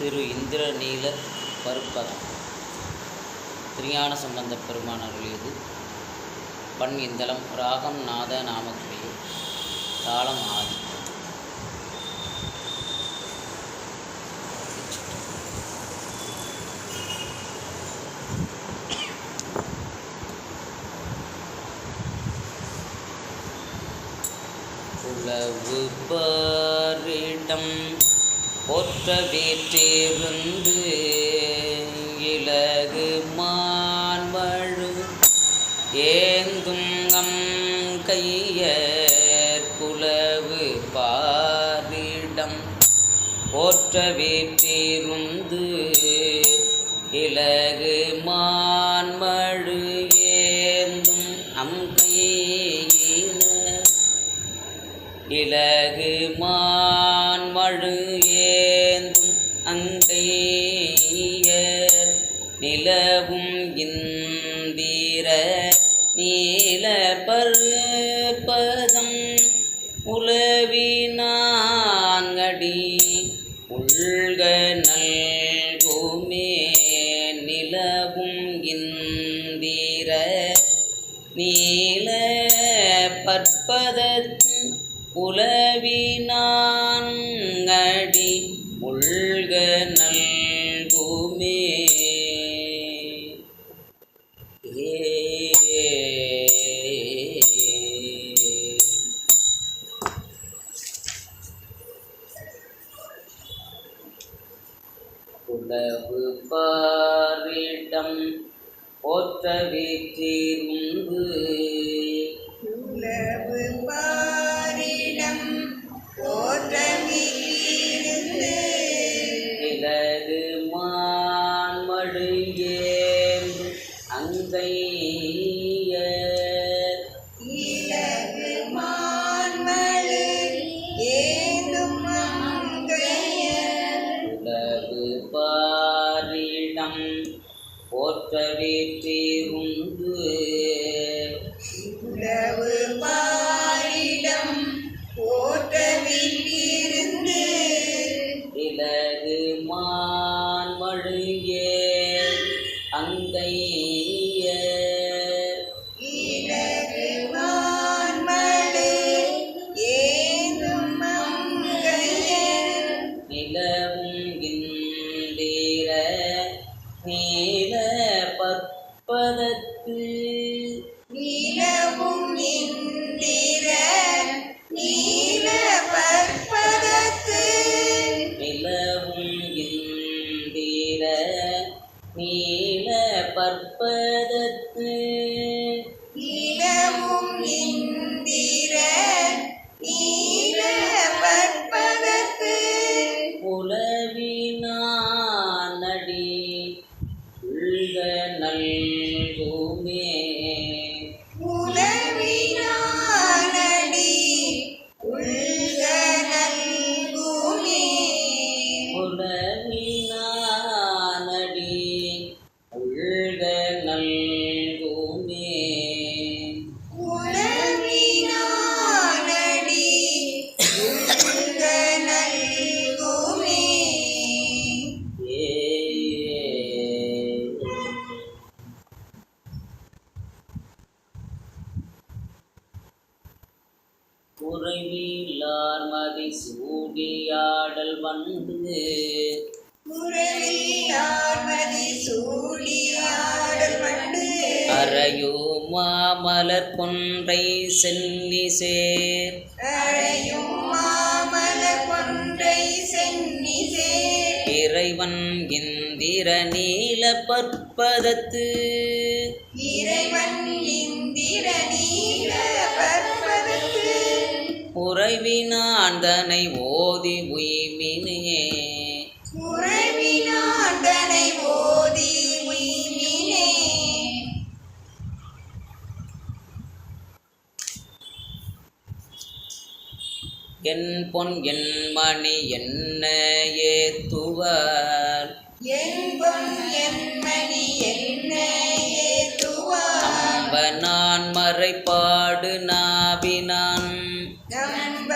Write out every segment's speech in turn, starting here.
திரு இந்திரநீல பருப்பகம் திருஞான சம்பந்த பெருமான் அருளியது. பண் இந்தளம் ராகம் நாத நாமக்கிரியை தாளம் ஆதி. உளவு பாரிடம் போற்ற வீற்றிருந்து இலகு மான்வழு ஏந்தும் நம் கையர் குலவு பாரிடம். போற்ற வீற்றிருந்து இலகு மான்மழு ஏந்தும் அம் கையின இலகு மான்மழு நீல பருப்பதம் உளவினாங்கடி உள்க நல்குமே நிலவும் இந்திர. நீல பற்பதத்து உளவினாங்கடி உள்க நல்குமே ஏ மனம் போற்றவேற்றே உண்டு பற்பதத்து நிலவும் இந்திர நீல பற்பதத்து உலவினானடி உள்க நல்குமே. ஆர்மதி சூடியாடல் வண்டு அறையோ மாமலர் கொன்றை சென்னி சேர் அழையும் மாமலர் கொன்றை சென்னி சேர் இறைவன் இந்திர நீல பற்பதத்து. இறைவன் இந்திர நீல பற்பதத்து. உறைவினான் தனை ஓதி உய்மினே என் பொன் என் மணி என்ன ஏத்துவார்? நான் மறைப்பாடு நாவினான். இன்ப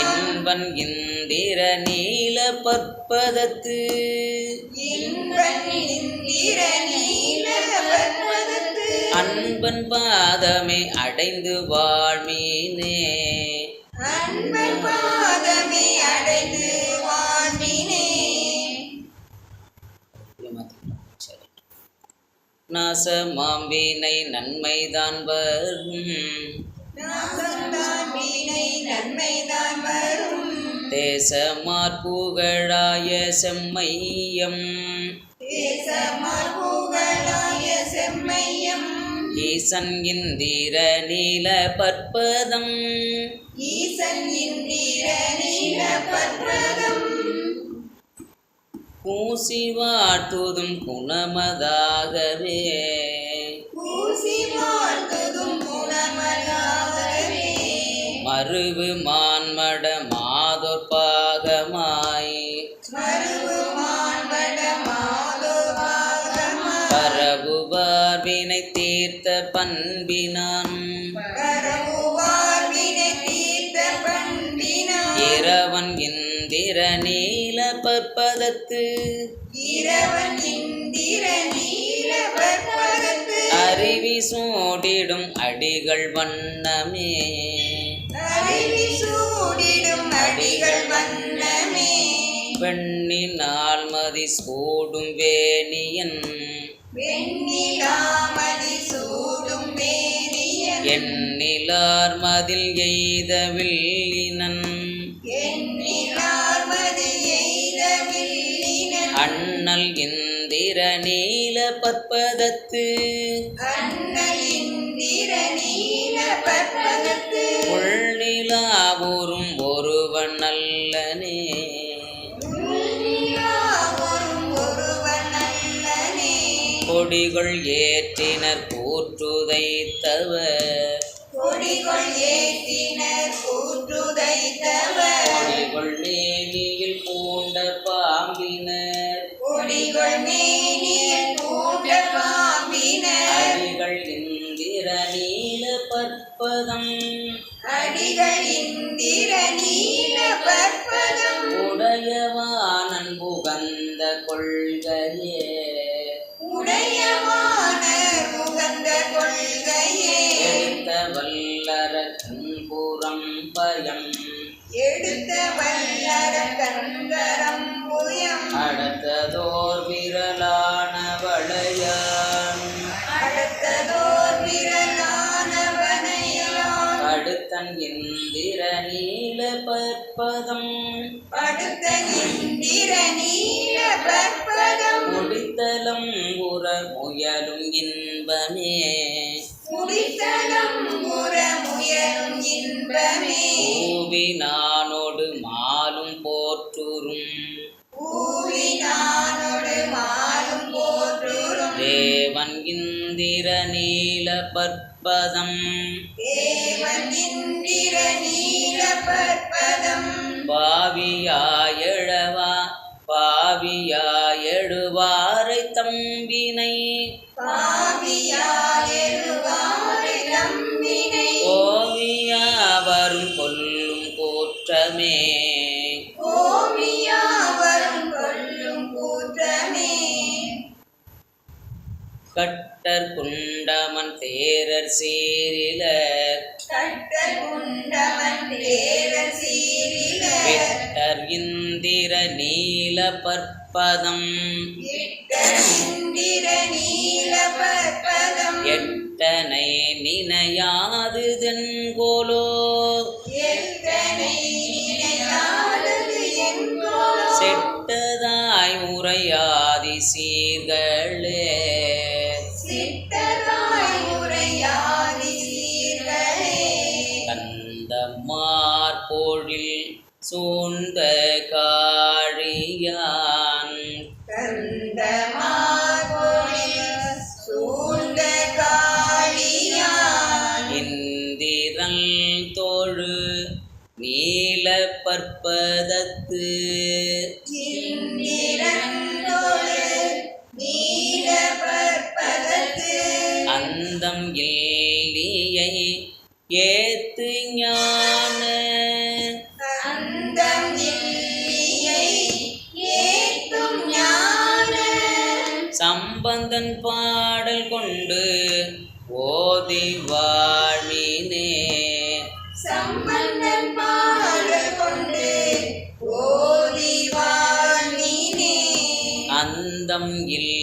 இன்பன் இந்திர நீல பற்பதத்து. இன்பன் இந்திர நீல அன்பன் பாதமே அடைந்து வாழ்மீனே அன்பன் பாதமே அடைந்து வரும். நாசம்தான் வினை நன்மைதான் வரும். தேசமார் புகழாய செம்மையம். தேசமார் புகழாய செம்மையம். ஈசன் இந்திர நீல பற்பதம். ஈசன் இந்திர நீல பர்வதம் பூசி வாட்டுதும் குணமதாகவே. பூசி வாழ்த்துதும் குணமலாகவே மருவு மான்மட பரவுவார் வினை தீர்த்த பண்பினான். இரவன் இந்திர நீல பற்பதத்து. அருவி சூடிடும் அடிகள் வண்ணமே. அடிகள் வண்ணமே பெண்ணின் மதி சூடும் வேணியன். எண்ணிலார் மதில் எய்த வில்லினன். அண்ணல் இந்திர நீல பற்பதத்து. அண்ணல் இந்திர கொடிகள் ஏற்றினர் கூற்றுதைத்தவர் கொடிகள் ஏற்றினர் கூற்றுதைத்தவர் கொடிகள் மேனியில் பூண்ட பாம்பினர். கொடிகள் மேனியல் பூண்ட பாம்பினர். அடிகள் இந்திர நீல பற்பதம். அடுத்தன் இந்திர நீல பற்பதம் படுத்த இந்திர நீல பற்பதம் முடித்தலம் உற முயலும் இன்பமே. முடித்தலம் முற முயலும் இன்பமே. பூவி நானோடு மாலும் போற்றுரும் பூவினானோடு மாலும் போற்றுரும் தேவன் இந்திர நீல பற்பதம். தேவன் இந்திர நீல பற்பதம் பாவியாயழவா பாவியாயழுவாரை தம்பினை. பாவியாயெழுவாரை நம்பினை ஓவியா வரும் கொல்லும் கோற்றமே. ஓவியா வரும் கொள்ளும் கூற்றமே. கட்டர் குண்டமன் தேரர் சீரிலர் கட்ட குண்டவன் தேர சீரில வெட்டர் இந்திர நீல பற்பதம். இந்திர நீல பற்பதம். எட்டனை நினையாது தென்கோலோ. தோழு நீல பற்பதத்து அந்தம் இல்லியை ஏத்து ஞான ஓதி வாழ்வினே சம்பந்தன் கொண்டு வாழ்வினே அந்தம் இல்லையை